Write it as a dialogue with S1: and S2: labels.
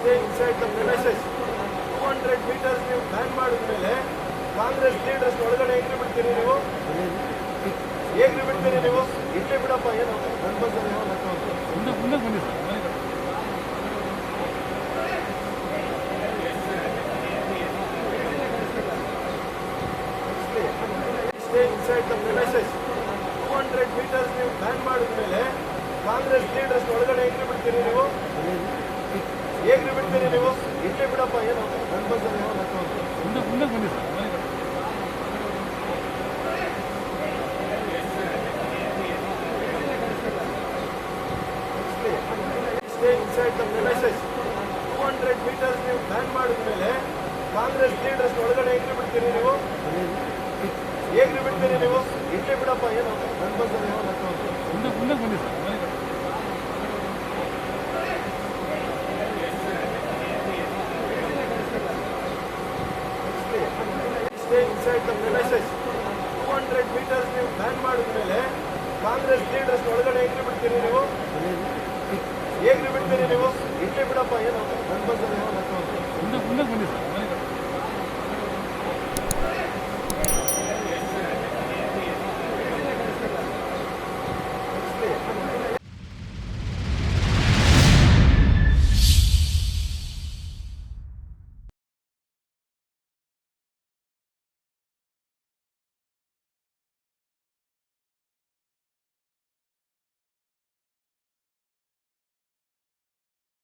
S1: stay inside the premises. 200 meters ನೀವು ban ಮಾಡಿದ್ಮೇಲೆ Congress leaders ಒಳಗಡೆ ಹೆಂಗ್ರಿ ಬಿಡ್ತೀರಿ ನೀವು ಹೇಗ್ರಿ ಬಿಡ್ತೀರಿ ನೀವು ಇಲ್ಲೇ ಬಿಡಪ್ಪ ಏನು ನನ್ ಬಂದ್ರೆ ಏನೋ ಲೆಕ್ಕ ಅಂತ.
S2: ಮುಂದೆ ಮುಂದೆ ಬನ್ನಿ ಸರ್ ಮನೆ ಕಡೆ.
S1: Stay inside the premises. 200 meters ನೀವು ಬ್ಯಾನ್ ಮಾಡಿದ್ಮೇಲೆ ಕಾಂಗ್ರೆಸ್ ಲೀಡರ್ಸ್ ಒಳಗಡೆ ಹೆಂಗ್ರಿ ಬಿಡ್ತೀರಿ ನೀವು ಹೇಗ್ರಿ ಬಿಡ್ತೀರಿ ನೀವು ಇಲ್ಲೇ ಬಿಡಪ್ಪ, ಏನು.
S2: ಮುಂದೆ ಬನ್ನಿ ಸರ್ ಮನೆ ಕಡೆ.
S1: stay inside the premises. 200 meters ನೀವು ಬ್ಯಾನ್ ಮಾಡಿದ್ಮೇಲೆ ಕಾಂಗ್ರೆಸ್ ಲೀಡರ್ಸ್ ಒಳಗಡೆ ಹೆಂಗ್ರಿ ಬಿಡ್ತೀರಿ ನೀವು ಹೇಗ್ರಿ ಬಿಡ್ತೀರಿ ನೀವು ಇಲ್ಲೇ ಬಿಡಪ್ಪ, ಏನು ನನ್ ಬಂದ್ರೆ ಏನೋ ಲೆಕ್ಕ ಅಂತ.
S2: ಮುಂದೆ ಬನ್ನಿ ಮನೆ
S1: inside the the premises. 200 meters ನೀವು ಬ್ಯಾನ್ ಮಾಡಿದ್ಮೇಲೆ ಕಾಂಗ್ರೆಸ್ ಲೀಡರ್ಸ್ ಒಳಗಡೆ ಹೆಂಗ್ರಿ ಬಿಡ್ತೀರಿ ನೀವು? ಹೇಗ್ರಿ ಬಿಡ್ತೀರಿ ನೀವು? ಇಲ್ಲೇ ಬಿಡಪ್ಪ, ಏನು. ನನ್ ಬಂದ್ರೆ